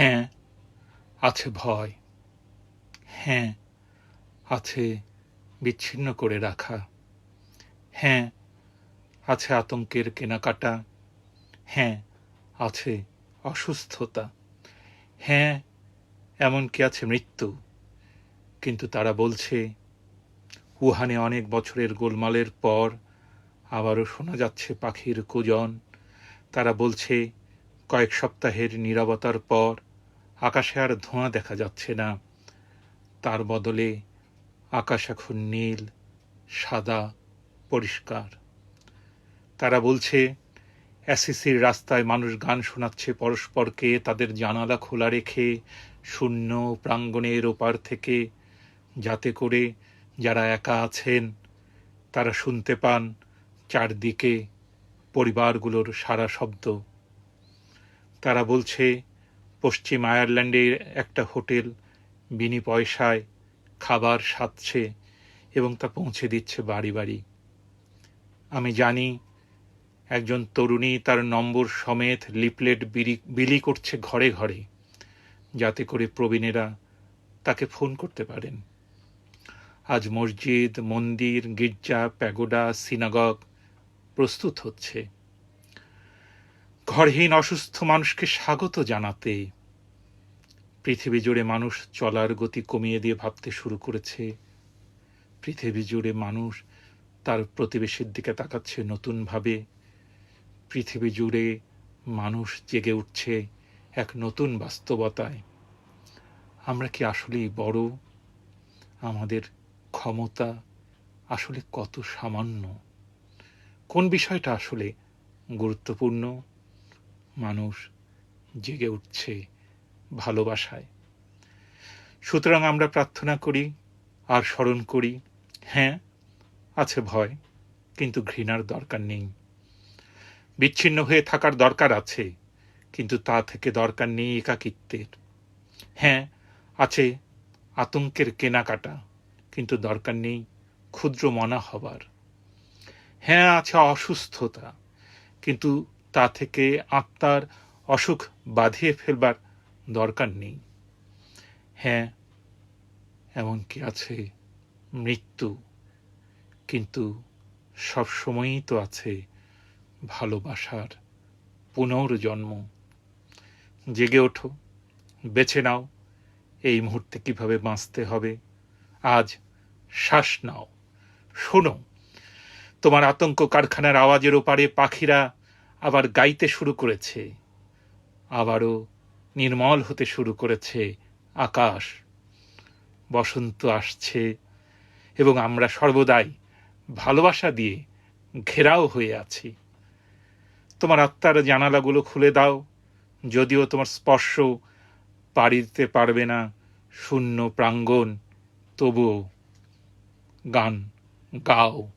হ্যাঁ আছে ভয়। হ্যাঁ আছে বিচ্ছিন্ন করে রাখা। হ্যাঁ আছে আতঙ্কের কেনাকাটা। হ্যাঁ আছে অসুস্থতা। হ্যাঁ এমনকি আছে মৃত্যু। কিন্তু তারা বলছে, উহানে অনেক বছরের গোলমালের পর আবারও শোনা যাচ্ছে পাখির কুজন। তারা বলছে, কয়েক সপ্তাহের নীরবতার পর আকাশে আর ধোঁয়া দেখা যাচ্ছে না। তার বদলে আকাশ এখন নীল, সাদা, পরিষ্কার। তারা বলছে অ্যাসিসির রাস্তায় মানুষ গান শোনাচ্ছে, পরস্পরকে তাদের জানালা খোলা রেখে শূন্য প্রাঙ্গণের ওপার থেকে, যাতে করে যারা একা আছেন, তারা শুনতে পান চারদিকে পরিবারগুলোর সারা শব্দ। তারা বলছে পশ্চিম আয়ারল্যান্ডের একটা হোটেল, বিনি পয়সায় খাবার সাধছে এবং তা পৌঁছে দিচ্ছে বাড়ি বাড়ি। আমি জানি একজন তরুণী তার নম্বর সমেত লিপলেট বিলি বিলি করছে ঘরে ঘরে, যাতে করে প্রবীণেরা তাকে ফোন করতে পারেন। আজ মসজিদ, মন্দির, গির্জা, প্যাগোডা, সিনাগগ প্রস্তুত হচ্ছে। ঘরহীন অসুস্থ মানুষকে স্বাগত জানাতে। পৃথিবী জুড়ে মানুষ চলার গতি কমিয়ে দিয়ে ভাবতে শুরু করেছে। পৃথিবী জুড়ে মানুষ তার প্রতিবেশীর দিকে তাকাচ্ছে নতুনভাবে। পৃথিবী জুড়ে মানুষ জেগে উঠছে এক নতুন বাস্তবতায়। আমরা কি আসলেই বড়? আমাদের ক্ষমতা আসলে কত সামান্য? কোন বিষয়টা আসলে গুরুত্বপূর্ণ? মানুষ জেগে উঠছে ভালোবাসায়। সুতরাং আমরা প্রার্থনা করি আর স্মরণ করি হ্যাঁ আছে ভয়, কিন্তু ঘৃণার দরকার নেই। বিচ্ছিন্ন হয়ে থাকার দরকার আছে, কিন্তু তা থেকে দরকার নেই একাকিত্বের। হ্যাঁ আছে আতঙ্কের কেনাকাটা, কিন্তু দরকার নেই ক্ষুদ্র মনা হবার। হ্যাঁ আছে অসুস্থতা, কিন্তু তা থেকে আত্মার অসুখ বাঁধিয়ে ফেলবার দরকার নেই। হ্যাঁ এমনকি আছে মৃত্যু, কিন্তু সবসময়ই তো আছে ভালোবাসার পুনর্জন্ম। জেগে ওঠো, বেছে নাও, এই মুহূর্তে কীভাবে বাঁচতে হবে, আজ শ্বাস নাও। শোনো, তোমার আতঙ্ক কারখানার আওয়াজের ওপারে পাখিরা আবার গাইতে শুরু করেছে। আবারও নির্মল হতে শুরু করেছে আকাশ। বসন্ত আসছে এবং আমরা সর্বদাই ভালোবাসা দিয়ে ঘেরাও হয়ে আছি। তোমার আত্মার জানালাগুলো খুলে দাও, যদিও তোমার স্পর্শ পাড়ি দিতে পারবে না শূন্য প্রাঙ্গণ। তবুও গান গাও।